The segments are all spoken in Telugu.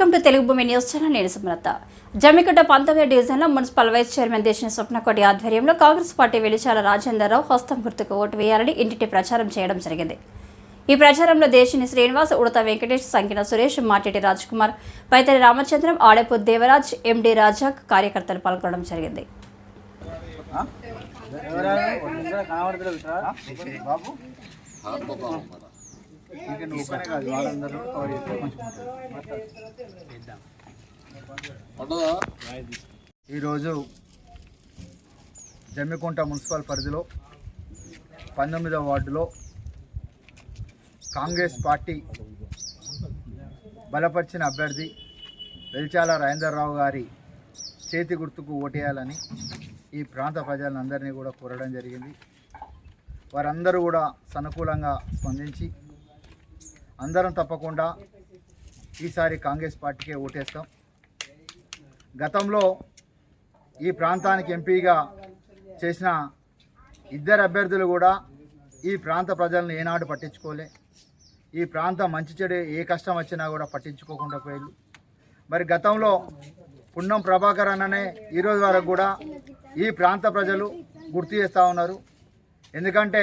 టు తెలుగు భూమి న్యూస్ ఛానల్. నేను సుమలత. జమ్మికుంట పంతొమ్మిది డివిజన్లో మున్సిపల్ వైస్ చైర్మన్ దేశం స్వప్నకోటి ఆధ్వర్యంలో కాంగ్రెస్ పార్టీ వెలిచాల రాజేందర్రావు హస్తం గుర్తుకు ఓటు వేయాలని ఇంటింటి ప్రచారం చేయడం జరిగింది. ఈ ప్రచారంలో దేశిని శ్రీనివాస్ ఉడత వెంకటేష్ సంకిన సురేష్ మాటిటి రాజ్ కుమార్ పైతరి రామచంద్రం ఆడెపు దేవరాజ్ ఎండి రాజాక్ కార్యకర్తలు పాల్గొనడం జరిగింది. బాబు. ఇక ఒక్కనే కాదు వాళ్ళందరూ కవర్ చేస్తే ఈరోజు జమ్మికుంట మున్సిపల్ పరిధిలో పంతొమ్మిదవ వార్డులో కాంగ్రెస్ పార్టీ బలపరిచిన అభ్యర్థి వెల్చాల రాజేందర్రావు గారి చేతి గుర్తుకు ఓటేయాలని ఈ ప్రాంత ప్రజలందరినీ కూడా కోరడం జరిగింది. వారందరూ కూడా సనుకూలంగా స్పందించి అందరం తప్పకుండా ఈసారి కాంగ్రెస్ పార్టీకే ఓటేస్తాం. గతంలో ఈ ప్రాంతానికి ఎంపీగా చేసిన ఇద్దరు అభ్యర్థులు కూడా ఈ ప్రాంత ప్రజలను ఏనాడు పట్టించుకోలే. ఈ ప్రాంతం మంచి చెడు ఏ కష్టం వచ్చినా కూడా పట్టించుకోకుండా పోయారు మరి గతంలో పున్నం ప్రభాకర్ అన్ననే ఈరోజు వరకు కూడా ఈ ప్రాంత ప్రజలు గుర్తు చేస్తూ ఉన్నారు. ఎందుకంటే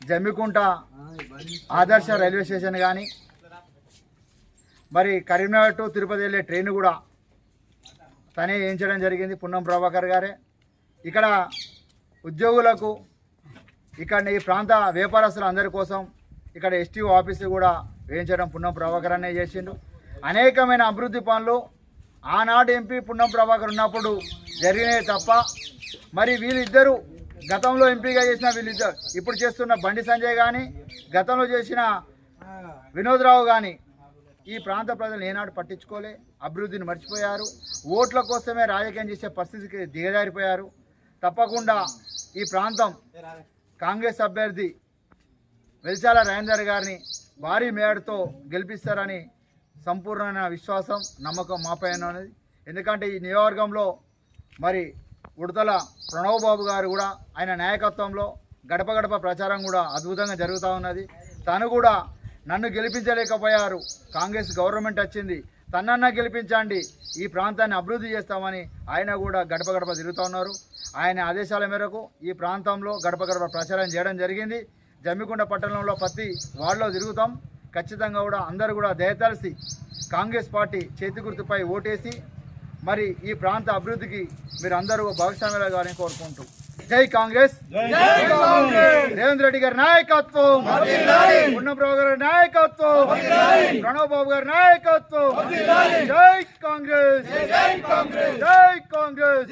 జమ్మికుంట ఆదర్శ రైల్వే స్టేషన్ కానీ మరి కరీంనగర్ టు తిరుపతి వెళ్ళే ట్రైన్ కూడా తనే వేయించడం జరిగింది పున్నం ప్రభాకర్ గారే. ఇక్కడ ఉద్యోగులకు ఇక్కడ ఈ ప్రాంత వ్యాపారస్తుల అందరి కోసం ఇక్కడ ఎస్టీఓ ఆఫీసు కూడా వేయించడం పున్నం ప్రభాకర్ అనే చేసిండు. అనేకమైన అభివృద్ధి పనులు ఆనాడు ఎంపీ పున్నం ప్రభాకర్ ఉన్నప్పుడు జరిగినాయి తప్ప మరి వీళ్ళిద్దరూ గతంలో ఎంపీగా చేసిన వీళ్ళిద్దరు ఇప్పుడు చేస్తున్న బండి సంజయ్ కానీ గతంలో చేసిన వినోద్రావు కానీ ఈ ప్రాంత ప్రజలు ఏనాడు పట్టించుకోలే అభివృద్ధిని మర్చిపోయారు ఓట్ల కోసమే రాజకీయం చేసే పరిస్థితికి దిగజారిపోయారు. తప్పకుండా ఈ ప్రాంతం కాంగ్రెస్ అభ్యర్థి వెల్చాల రాజేందర్ గారిని భారీ మేడతో గెలిపిస్తారని సంపూర్ణమైన విశ్వాసం నమ్మకం మాపై ఉన్నది. ఎందుకంటే ఈ నియోజకవర్గంలో మరి ఉడతల ప్రణవ్బాబు గారు కూడా ఆయన నాయకత్వంలో గడప గడప ప్రచారం కూడా అద్భుతంగా జరుగుతూ ఉన్నది. తను కూడా నన్ను గెలిపించలేకపోయారు. కాంగ్రెస్ గవర్నమెంట్ వచ్చింది. తన్నన్నా గెలిపించండి. ఈ ప్రాంతాన్ని అభివృద్ధి చేస్తామని ఆయన కూడా గడప గడప తిరుగుతూ ఉన్నారు. ఆయన ఆదేశాల మేరకు ఈ ప్రాంతంలో గడప గడప ప్రచారం చేయడం జరిగింది. జమ్మికొండ పట్టణంలో ప్రతి వార్డులో తిరుగుతాం. ఖచ్చితంగా కూడా అందరూ కూడా దయతలిసి కాంగ్రెస్ పార్టీ చేతి గుర్తుపై ఓటేసి మరి ఈ ప్రాంత అభివృద్ధికి మీరు అందరూ భాగస్వామ్యాలు కావాలని కోరుకుంటూ. జై కాంగ్రెస్. రేవంత్ రెడ్డి గారి నాయకత్వం. ఉన్నప్రభు గారి నాయకత్వం. ప్రణవ్ బాబు గారి నాయకత్వం. జై కాంగ్రెస్. జై కాంగ్రెస్. జై కాంగ్రెస్.